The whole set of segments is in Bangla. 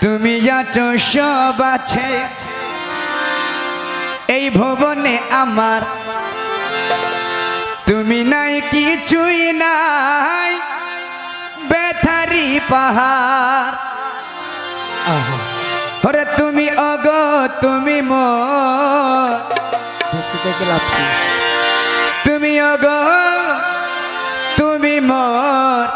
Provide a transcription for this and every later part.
তুমি যাচ্ছ সব আছে। এই ভবনে আমার। তুমি নাই, কিছুই নাই। বেথারি পাহাড়। তুমি অগ, তুমি তুমি অগ, তুমি মোর।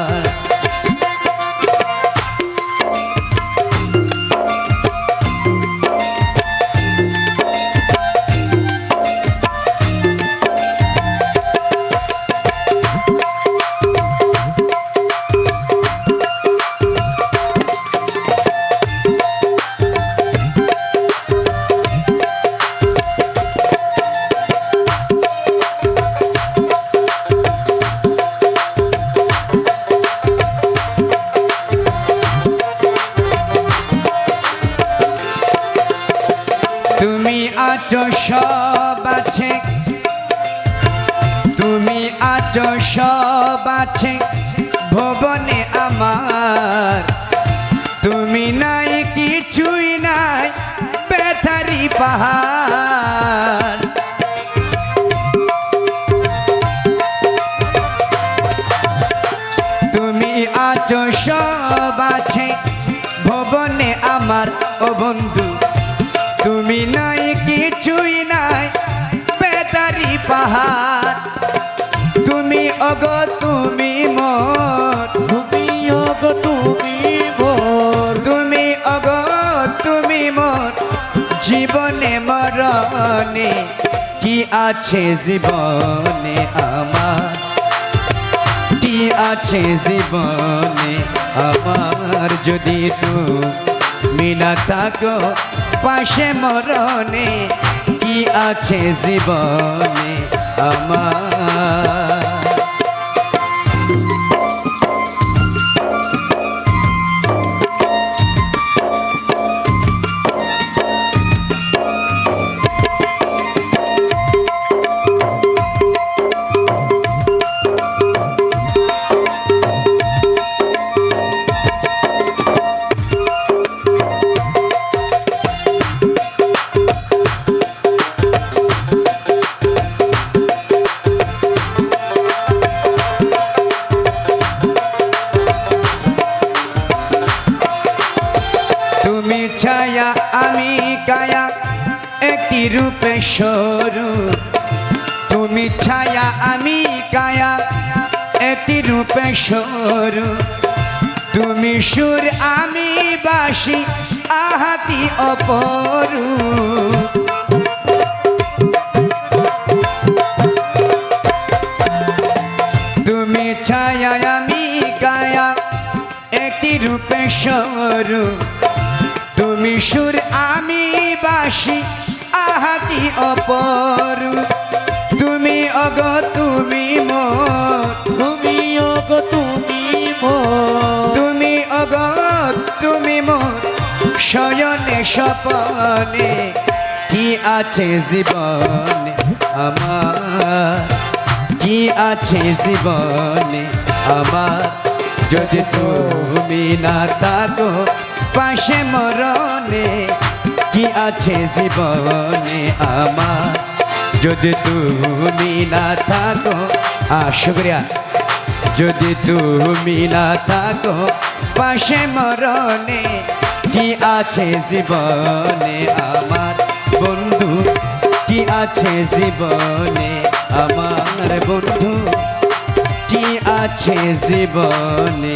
তুমি আছো সব আছে। তুমি আছো সব আছে। ভবনে আমার। তুমি নাই, কিছুই নাই বেথারি পাহাড়। তুমি আছো সব আছে। ভবনে আমার, ও বন্ধু। তুমি নাই কিছুই নাই বেতারি পাহাড়। তুমি অগ তুমি মোর তুমি অগ তুমি মোর তুমি অগ তুমি মোর জীবনে মরণে কি আছে জীবনে আমার? কি আছে জীবনে আমার? যদি তুমি না থাকো পাশে মরণে কি আছে জীবনে আমার? রূপে সরু তুমি ছায়া, আমি কায়া, একটি রূপে সরু তুমি সুর, আমি বাসি, আহাতি অপরু তুমি ছায়া, আমি কায়া, একটি রূপে সরু তুমি সুর, আমি বাসি আহাতি অপরু। তুমি অগ তুমি মোর। তুমি অগ তুমি মোর। তুমি অগ তুমি মোর। শয়নে স্বপনে কি আছে জীবনে আমার? কি আছে জীবনে আমার? যদি তুমি না থাকো পাশে মরণে কি আছে জীবনে আমার? যদি তুমি না থাকো শুক্রিয়া। যদি তুমি না থাকো, পাশে মরণে কি আছে জীবনে আমার? বন্ধু, কি আছে জীবনে আমার? বন্ধু, কি আছে জীবনে